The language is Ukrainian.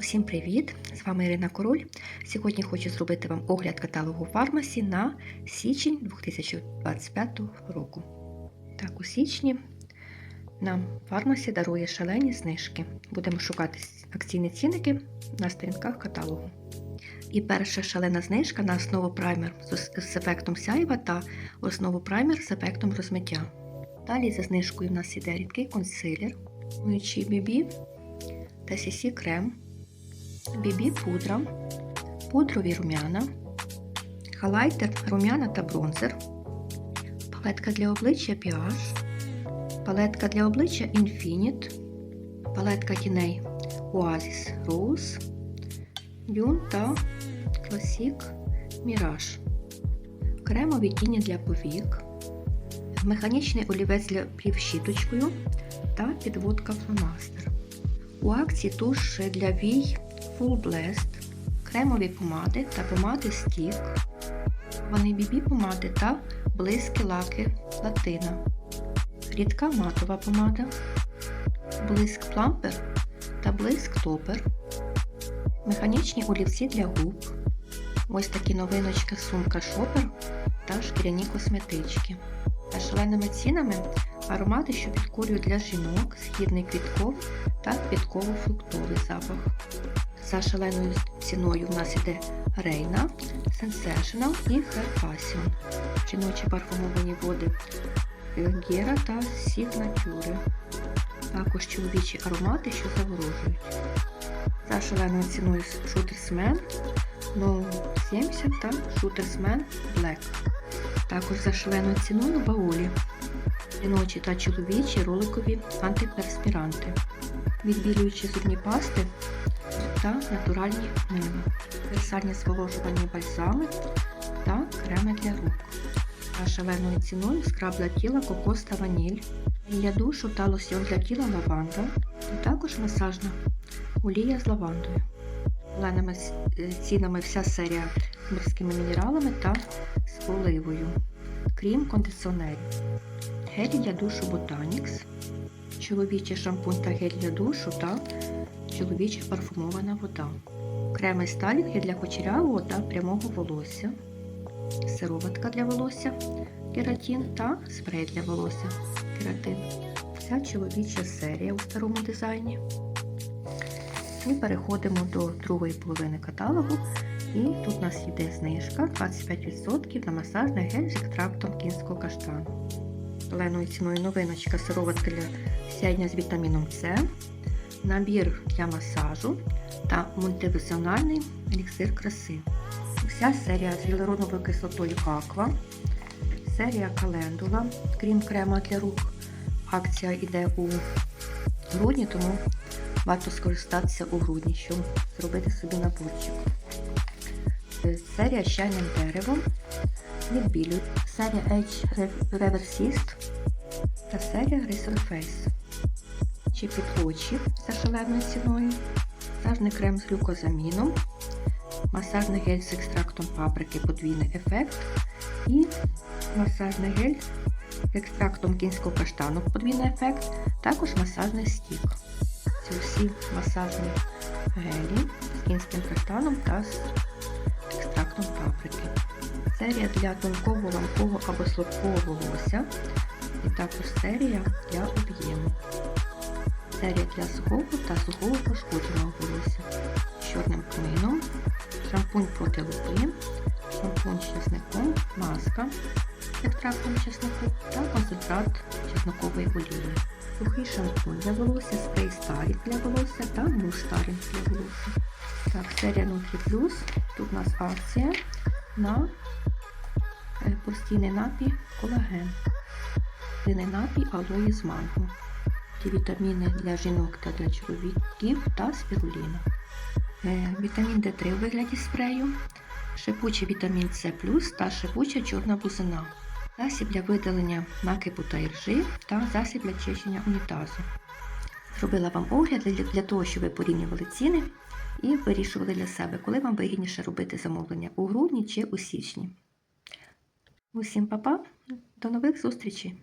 Усім привіт! З вами Ірина Король. Сьогодні хочу зробити вам огляд каталогу фармасі на січень 2025 року. Так, у січні нам фармасі дарує шалені знижки. Будемо шукати акційні цінники на сторінках каталогу. І перша шалена знижка на основу праймер з ефектом сяйва та основу праймер з ефектом розмиття. Далі за знижкою в нас іде рідкий консилер, миючий BB та CC крем, BB пудра, пудрові рум'яна, халайтер, рум'яна та бронзер, палетка для обличчя PH, палетка для обличчя Infinite, палетка тіней Oasis Rose, Дюн та Classic Mirage, кремові тіні для повік, механічний олівець для плів щіточкою та підводка фломастер. У акції туш для вій Full Blast, кремові помади та помади стік, вони бібі помади та блиски лаки латина, рідка матова помада, блиск плампер та блиск топер, механічні олівці для губ, ось такі новиночки сумка шопер та шкіряні косметички. За шаленими цінами аромати, що підкурюють для жінок, східний квітков та квітково-фруктовий запах. За шаленою ціною в нас іде Рейна, Sensational і Hair Passion. Жіночі парфумовані води Гера та Signature. Також чоловічі аромати, що заворожують. За шаленою ціною Shootersman No 70 та Shootersman Black. Також за шаленою ціною баулі. Жіночі та чоловічі роликові антиперспіранти, відбілюючі зубні пасти та натуральні мили, універсальні зволожувальні бальзами та креми для рук. За шаленою ціною скраб для тіла кокос та ваніль, для душу та лосьон для тіла лаванда, і також масажна олія з лавандою. Шаленими цінами вся серія з морськими мінералами та з оливою, крім кондиціонерів. Гель для душу Botanix, чоловічий шампунь та гель для душу та чоловіча парфумована вода. Креми стайлінги для кучерявого та прямого волосся, сироватка для волосся, кератин та спрей для волосся кератин. Вся чоловіча серія у старому дизайні. І переходимо до другої половини каталогу. І тут у нас йде знижка 25% на масажний гель з екстрактом кінського каштану. Шаленою ціною новиночка сироватка для сяйня з вітаміном С, набір для масажу та мультифункціональний еліксир краси. Вся серія з гіалуроновою кислотою Аква, серія календула, крім крема для рук. Акція йде у грудні, тому варто скористатися у грудні, щоб зробити собі наборчик. Серія з чайним деревом відбілюють, серія Edge Reversist та серія Resurface. Чи підлочі за шаленою ціною, масажний крем з глюкозаміном, масажний гель з екстрактом паприки подвійний ефект і масажний гель з екстрактом кінського каштану подвійний ефект, також масажний стік. Це всі масажні гелі з кінським каштаном та з екстрактом паприки. Серія для тонкого ламкового або слабкого волосся. І також серія для об'єму. Серія для сухого та сухого пошкодженого волосся з чорним кмином, шампунь проти лупи, шампунь з чесником, маска з екстрактом чеснику та концентрат чеснокової олії. Сухий шампунь для волосся, спрей старік для волосся та муштарінг для волосся. Так, серія Nutri Plus. Тут у нас акція на постійний напій колаген, постійний напій алої з манго, вітаміни для жінок та для чоловіків та спіруліна. Вітамін D3 у вигляді спрею, шипучий вітамін С та шипуча чорна бузина, засіб для видалення накипу та іржи та засіб для чищення унітазу. Зробила вам огляд для того, щоб ви порівнювали ціни і вирішували для себе, коли вам вигідніше робити замовлення у грудні чи у січні. Усім па-па, до нових зустрічей!